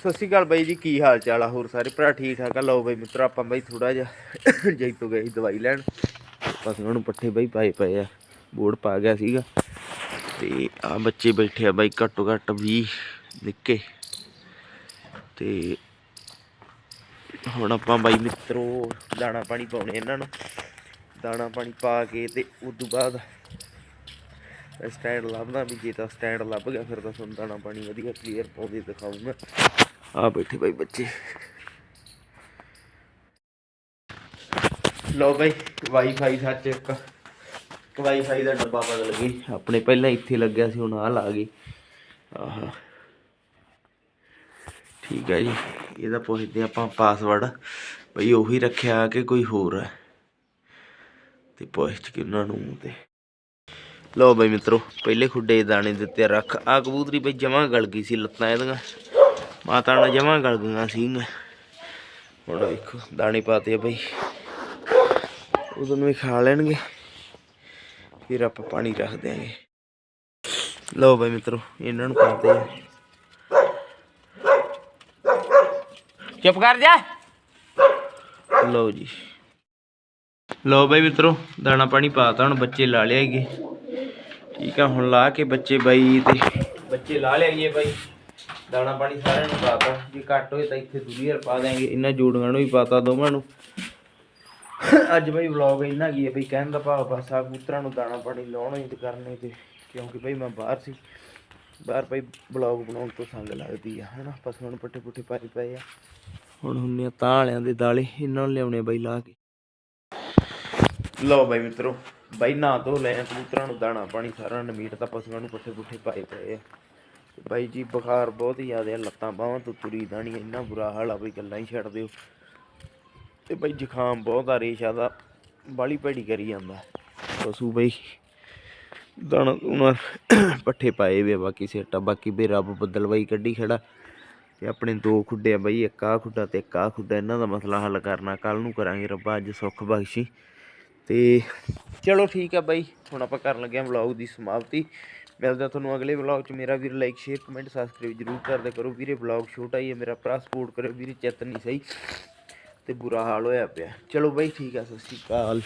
ਸਤਿ ਸ਼੍ਰੀ ਅਕਾਲ ਬਾਈ ਜੀ, ਕੀ ਹਾਲ ਚਾਲ ਆ? ਹੋਰ ਸਾਰੇ ਭਰਾ ਠੀਕ ਠਾਕ ਆ? ਲਓ ਬਾਈ ਮਿੱਤਰ, ਆਪਾਂ ਬਾਈ ਥੋੜਾ ਜਿਹਾ ਜੈਤੋ ਗਏ ਸੀ ਦਵਾਈ ਲੈਣ। ਪਸ਼ੂਆਂ ਨੂੰ ਪੱਠੇ ਬਾਈ ਪਾਏ ਪਏ ਆ, ਬੋਰਡ ਪਾ ਗਿਆ ਸੀਗਾ। ਤੇ ਆ ਬੱਚੇ ਬੈਠੇ ਆ ਬਾਈ ਘੱਟੋ ਘੱਟ 20 ਨਿੱਕੇ। ਤੇ ਹੁਣ ਆਪਾਂ ਬਾਈ ਮਿੱਤਰੋ, ਦਾਣਾ ਪਾਣੀ ਪਾਉਣੇ ਇਹਨਾਂ ਨੂੰ। ਦਾਣਾ ਪਾਣੀ ਪਾ ਕੇ ਤੇ ਉਸ ਤੋਂ ਬਾਅਦ ਸਟੈਂਡ ਲੱਭਦਾ ਵੀ ਜੇ ਤਾਂ ਸਟੈਂਡ ਲੱਭ ਗਿਆ, ਫਿਰ ਤਾਂ ਤੁਹਾਨੂੰ ਦਾਣਾ ਪਾਣੀ ਵਧੀਆ ਕਲੀਅਰ ਪਾਉਂਦੇ ਦਿਖਾਉਂਗਾ ਆ ਬੈਠੇ ਬਾਈ ਬੱਚੇ। ਲੋ ਬਾਈ ਵਾਈਫਾਈ ਸੱਚ ਇੱਕ। ਵਾਈਫਾਈ ਦਾ ਡੱਬਾ ਬਦਲ ਗਈ। ਆਪਣੇ ਪਹਿਲਾਂ ਇੱਥੇ ਲੱਗਿਆ ਸੀ, ਹੁਣ ਆ ਲਾ ਗਈ। ਆਹ। ਠੀਕ ਹੈ ਜੀ। ਇਹਦਾ ਪੁੱਛਦੇ ਆਪਾਂ ਪਾਸਵਰਡ ਬਈ ਉਹੀ ਰੱਖਿਆ ਕਿ ਕੋਈ ਹੋਰ ਹੈ? ਤੇ ਪੁੱਛ ਕੇ ਉਹਨਾਂ ਨੂੰ ਤੇ। ਲਓ ਬਈ ਮਿੱਤਰੋ ਪਹਿਲੇ ਖੁੱਡੇ ਦਾਣੇ ਦਿੱਤੇ ਰੱਖ। ਆ ਕਬੂਤਰੀ ਬਈ ਜਮਾਂ ਗਲ ਗਈ ਸੀ ਲੱਤਾਂ ਇਹਦੀਆਂ। ਮਾਤਾ ਨਾਲ ਜਮਾਂ ਗਲ ਗਈਆਂ ਸੀਗੀਆਂ। ਹੁਣ ਵੇਖੋ ਦਾਣੇ ਪਾਤੇ ਆ ਬਈ। ਉਦੋਂ ਨੂੰ ਵੀ ਖਾ ਲੈਣਗੇ। ਫਿਰ ਆਪਾਂ ਪਾਣੀ ਰੱਖ ਦਿਆਂਗੇ। ਲਓ ਬਈ ਮਿੱਤਰੋ ਇਹਨਾਂ ਨੂੰ ਪਾਤੇ ਆ। ਚੁੱਪ ਕਰ ਜਾ। ਲਓ ਜੀ। ਲਓ ਬਈ ਮਿੱਤਰੋ ਦਾਣਾ ਪਾਣੀ ਪਾਤਾ ਹੁਣ ਬੱਚੇ ਲਾ ਲਿਆਗੇ ਠੀਕ ਆ, ਹੁਣ ਲਾ ਕੇ ਬੱਚੇ ਬਾਈ ਤੇ ਬੱਚੇ ਲਾ ਲਿਆਈਏ ਬਾਈ। ਦਾਣਾ ਪਾਣੀ ਸਾਰਿਆਂ ਨੂੰ ਪਾਤਾ ਜੇ ਘੱਟ ਹੋਏ ਤਾਂ ਇੱਥੇ ਦੂਰੀਅਰ ਪਾ ਦਿਆਂਗੇ। ਇਹਨਾਂ ਜੋੜੀਆਂ ਨੂੰ ਵੀ ਪਾਤਾ ਦੋਵਾਂ ਨੂੰ। ਅੱਜ ਬਈ ਵਲੌਗ ਇੰਨਾ ਕੀ ਹੈ ਬਈ, ਕਹਿਣ ਦਾ ਭਾਵ ਬਸ ਆ ਕਬੂਤਰਾਂ ਨੂੰ ਦਾਣਾ ਪਾਣੀ ਲਾਉਣਾ ਹੀ ਤੇ ਕਰਨੇ ਤੇ, ਕਿਉਂਕਿ ਬਈ ਮੈਂ ਬਾਹਰ ਸੀ। ਬਾਹਰ ਬਈ ਵਲੌਗ ਬਣਾਉਣ ਤੋਂ ਸੰਗ ਲੱਗਦੀ ਆ, ਹਨਾ? ਪਸ਼ੂਆਂ ਨੂੰ ਪੱਠੇ ਪੁੱਠੇ ਪਾਈ ਪਏ ਆ। ਹੁਣ ਹੁੰਨੇ ਆ ਤਾਂ ਵਾਲਿਆਂ ਦੇ ਦਾਲੇ। ਇਹਨਾਂ ਨੂੰ ਲਿਆਉਣੇ ਬਈ ਲਾ ਕੇ। ਲਓ ਬਾਈ ਮਿੱਤਰੋ ਬਾਈ ਨਾ ਧੋ ਲੈ ਕਬੂਤਰਾਂ ਨੂੰ ਦਾਣਾ ਪਾਣੀ ਸਾਰਾ ਨਮੀਟ ਤਾਂ ਪਸ਼ੂਆਂ ਨੂੰ ਪੱਠੇ ਪੁੱਠੇ ਪਾਏ ਪਏ ਆ। ਬਾਈ ਜੀ ਬੁਖਾਰ ਬਹੁਤ ਹੀ ਜ਼ਿਆਦਾ ਲੱਤਾਂ ਬਾਹਾਂ ਤੋਂ ਤੁਰੀ ਦਾਣੀ ਇੰਨਾ ਬੁਰਾ ਹਾਲ ਆ ਬਈ ਗੱਲਾਂ ਹੀ ਛੱਡ ਦਿਓ। ਤੇ ਬਾਈ ਜ਼ੁਕਾਮ ਬਹੁਤ ਆ ਰੇਸ਼ਾ ਦਾ ਬਾਲੀ ਭੈੜੀ ਕਰੀ ਜਾਂਦਾ। ਪਸ਼ੂ ਬਈ ਦਾਣਾ ਉਹਨਾਂ ਪੱਠੇ ਪਾਏ ਵੇ ਆ, ਬਾਕੀ ਸੇਟਾ ਬਾਕੀ ਬਈ ਰੱਬ ਬੱਦਲ ਬਾਈ ਕੱਢੀ ਖੜਾ। ਤੇ ਆਪਣੇ ਦੋ ਖੁੱਡੇ ਆ ਬਈ ਇੱਕ ਆਹ ਖੁੱਡਾ ਤੇ ਇੱਕ ਆਹ ਖੁੱਡਾ ਇਹਨਾਂ ਦਾ ਮਸਲਾ ਹੱਲ ਕਰਨਾ ਕੱਲ ਨੂੰ ਕਰਾਂਗੇ ਰੱਬਾ ਅੱਜ ਸੁੱਖ ਬਖਸ਼ੀ। ਤੇ ਚਲੋ ਠੀਕ ਆ ਬਾਈ, ਹੁਣ ਆਪਾਂ ਕਰਨ ਲੱਗੇ ਆ ਵਲੌਗ ਦੀ ਸਮਾਪਤੀ। ਮਿਲਦਾ ਤੁਹਾਨੂੰ ਅਗਲੇ ਵਲੌਗ 'ਚ। ਮੇਰਾ ਵੀਰ ਲਾਈਕ ਸ਼ੇਅਰ ਕਮੈਂਟ ਸਬਸਕ੍ਰਾਈਬ ਜਰੂਰ ਕਰਦੇ ਕਰੋ। ਵੀਰੇ ਵਲੌਗ ਛੋਟਾ ਹੀ ਹੈ ਮੇਰਾ ਭਰਾ ਸਪੋਰਟ ਕਰਿਓ ਵੀਰੇ ਚਿੱਤ ਨਹੀਂ ਸਹੀ ਤੇ ਬੁਰਾ ਹਾਲ ਹੋਇਆ ਪਿਆ। ਚਲੋ ਬਾਈ, ਠੀਕ ਆ, ਸਤਿ ਸ਼੍ਰੀ ਅਕਾਲ।